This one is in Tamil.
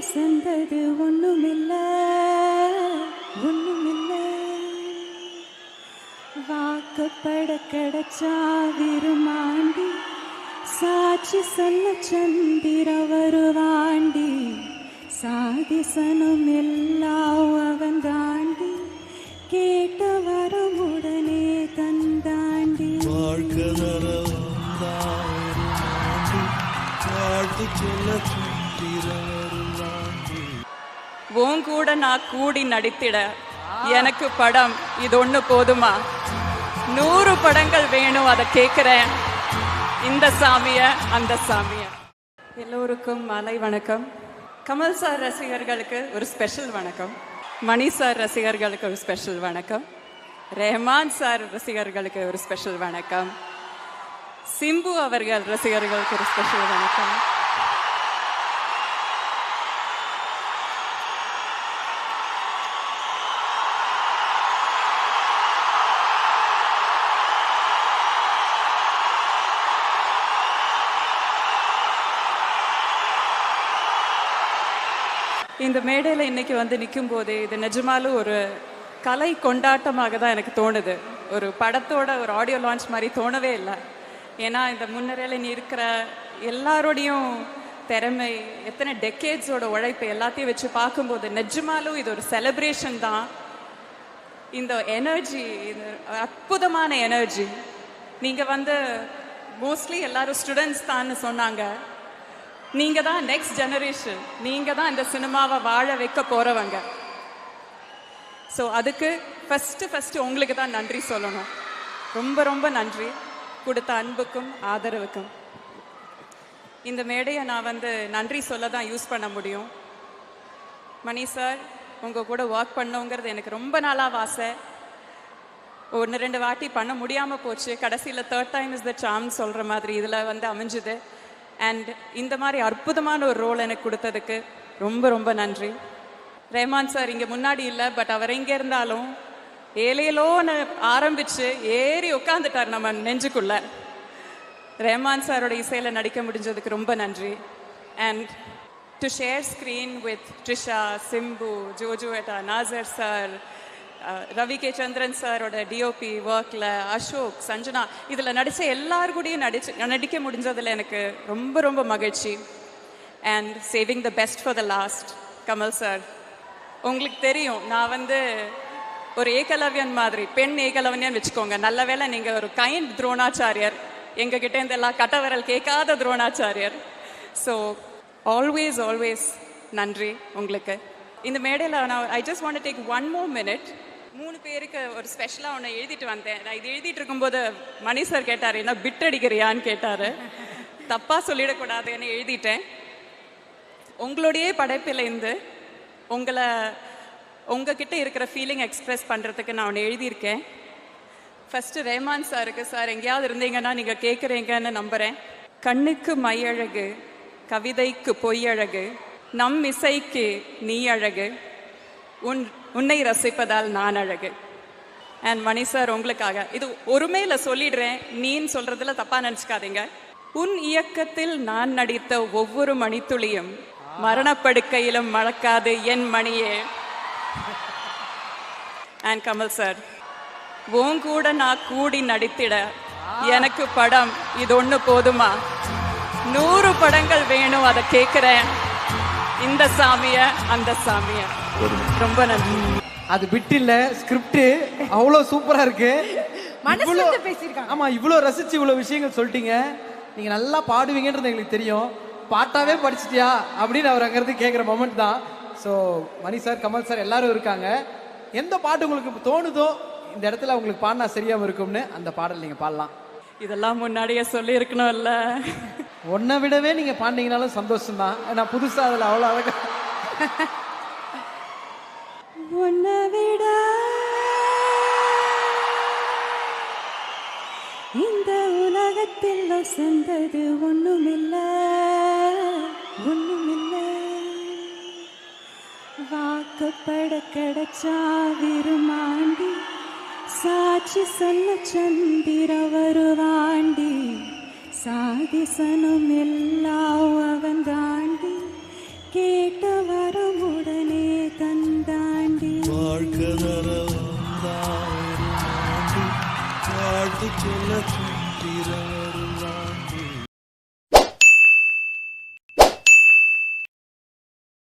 வசந்தது ஒண்ணுமில்ல ஒண்ணுமில்ல. வாக்கப்பட கிடைச்சா விருமாண்டி சாட்சி சொன்ன சந்திர வருவாண்டி சாதிசனம் எல்லாம் அவன் தாண்டி கேட்ட வரமுடனே தந்தாண்டி. வாழ்க்கை வாழ்த்து சொல்ல சந்திரவருளாண்டி உன் கூட நான் கூடி நடித்திட எனக்கு படம் இது ஒன்று போதுமா? நூறு படங்கள் வேணும் அதை கேட்குறேன் இந்த சாமிய அந்த சாமிய. எல்லோருக்கும் மாலை வணக்கம். கமல் சார் ரசிகர்களுக்கு ஒரு ஸ்பெஷல் வணக்கம். மணி சார் ரசிகர்களுக்கு ஒரு ஸ்பெஷல் வணக்கம். ரெஹமான் சார் ரசிகர்களுக்கு ஒரு ஸ்பெஷல் வணக்கம். சிம்பு அவர்கள் ரசிகர்களுக்கு ஒரு ஸ்பெஷல் வணக்கம். இந்த மேடையில் இன்னைக்கு வந்து நிற்கும் போது இது நிஜமாலும் ஒரு கலை கொண்டாட்டமாக தான் எனக்கு தோணுது. ஒரு படத்தோட ஒரு ஆடியோ லான்ச் மாதிரி தோணவே இல்லை. ஏன்னா இந்த முன்னரையில் நீ இருக்கிற எல்லாரோடையும் திறமை எத்தனை டெக்கேட்ஸோட உழைப்பு எல்லாத்தையும் வச்சு பார்க்கும்போது நிஜமாலும் இது ஒரு செலப்ரேஷன் தான். இந்த எனர்ஜி இந்த அற்புதமான எனர்ஜி நீங்கள் வந்து மோஸ்ட்லி எல்லாரும் ஸ்டூடெண்ட்ஸ் தான் சொன்னாங்க. நீங்க தான் நெக்ஸ்ட் ஜெனரேஷன் நீங்க தான் இந்த சினிமாவை வாழ வைக்க போறவங்க. ஸோ அதுக்கு ஃபஸ்ட்டு ஃபஸ்ட்டு உங்களுக்கு தான் நன்றி சொல்லணும். ரொம்ப ரொம்ப நன்றி. கொடுத்த அன்புக்கும் ஆதரவுக்கும். இந்த மேடையை நான் வந்து நன்றி சொல்ல தான் யூஸ் பண்ண முடியும். மணி சார் உங்கள் கூட ஒர்க் பண்ணுங்கிறது எனக்கு ரொம்ப நாளாக ஆசை. ஒன்று ரெண்டு வாட்டி பண்ண முடியாமல் போச்சு. கடைசியில் third time is the same சொல்கிற மாதிரி இதில் வந்து அமைஞ்சுது. அண்ட் இந்த மாதிரி அற்புதமான ஒரு ரோல் எனக்கு கொடுத்ததுக்கு ரொம்ப ரொம்ப நன்றி. ரேமான் சார் இங்கே முன்னாடி இல்லை பட் அவர் எங்கே இருந்தாலும் ஏலேலோன்னு ஆரம்பிச்சு ஏறி உட்காந்துட்டார் நம்ம நெஞ்சுக்குள்ள. ரெஹமான் சாரோட இசையில் நடிக்க முடிஞ்சதுக்கு ரொம்ப நன்றி. And to share screen with Trisha Simbu ஜோஜுவேட்டா Nassar sir Ravi K Chandran சாரோட டிஓபி ஒர்க்கில் அசோக் சஞ்சனா இதில் நடித்த எல்லார் கூடயும் நடிச்சு நடிக்க முடிஞ்சதில் எனக்கு ரொம்ப ரொம்ப மகிழ்ச்சி. And saving the best for the last Kamal sir உங்களுக்கு தெரியும் நான் வந்து ஒரு ஏகலவ்யன் மாதிரி பெண் ஏகலவன்யான்னு வச்சுக்கோங்க. நல்ல வேளை நீங்கள் ஒரு கைண்ட் துரோணாச்சாரியர். எங்ககிட்ட இருந்து எல்லாம் கட்டவரல் கேட்காத துரோணாச்சாரியர். ஸோ ஆல்வேஸ் ஆல்வேஸ் நன்றி உங்களுக்கு. இந்த மேடையில் நான் I just want take one more minute மூணு பேருக்கு ஒரு ஸ்பெஷலாக ஒன்று எழுதிட்டு வந்தேன். நான் இது எழுதிட்டு இருக்கும்போது மணி சார் கேட்டார் என்ன பிட் அடிக்கிறியான்னு கேட்டார். தப்பாக சொல்லிடக்கூடாதுன்னு எழுதிட்டேன். உங்களுடைய படைப்பிலேருந்து உங்களை உங்ககிட்ட இருக்கிற ஃபீலிங் எக்ஸ்பிரஸ் பண்ணுறதுக்கு நான் ஒன்று எழுதியிருக்கேன். ஃபஸ்ட்டு ரேமான் சாருக்கு சார் எங்கேயாவது இருந்தீங்கன்னா நீங்கள் கேட்குறீங்கன்னு நம்புகிறேன் கண்ணுக்கு மையழகு கவிதைக்கு பொய்யழகு நம் இசைக்கு நீ அழகு உன் உன்னை ரசிப்பதால் நான் அழகு. அண்ட் மணி சார் உங்களுக்காக. இது ஒருமையில சொல்லிடுறேன். நீன்னு சொல்றதுல தப்பா நினைச்சுக்காதீங்க. உன் இயக்கத்தில் நான் நடித்த ஒவ்வொரு மணித்துளியும் மரணப்படுக்கையிலும் மறக்காது என் மணியே. அண்ட் கமல் சார் உன் கூட நான் கூடி நடித்திட எனக்கு படம் இது ஒன்று போதுமா? நூறு படங்கள் வேணும் அதை கேட்குறேன் இந்த சாமிய அந்த சாமிய. ரொம்ப நன்றி. அது பிட் இல்ல ஸ்கிரிப்ட் அவ்வளவு சூப்பரா இருக்கு. மனசுல பேசியிருக்காங்க. ஆமா இவ்வளவு ரசிச்சு இவ்வளவு விஷயங்கள் சொல்லிட்டீங்க. நீங்க நல்லா பாடுவீங்கன்றது எங்களுக்கு தெரியும். பாட்டாவே படிச்சிட்டியா? அப்படின்னு அவர் அங்கிருந்து கேட்குற மொமெண்ட் தான். So Mani sir Kamal sir எல்லாரும் இருக்காங்க. எந்த பாட்டு உங்களுக்கு தோணுதோ இந்த இடத்துல உங்களுக்கு பாடினா சரியா இருக்கும்னு அந்த பாடல் நீங்க பாடலாம். இதெல்லாம் முன்னாடியே சொல்லி இருக்கணும்ல ஒன்றை விடவே நீங்க பாண்டிங்கனாலும் சந்தோஷம் தான் ஏன்னா புதுசா அதுல அவ்வளோ அழகா உன்னை விட இந்த உலகத்தில் வசந்தது ஒண்ணுமில்ல. ஒண்ணுமில்ல. வாக்கப்பட கிடைச்சா விருமாண்டி சாட்சி சொல்ல சந்திர வருவாண்டி. சாதிசனம் எல்லாம் அவன் தாண்டி கேட்ட வரம் உடனே தந்தாண்டி வாழ்க்கை வாழ்த்து சொல்ல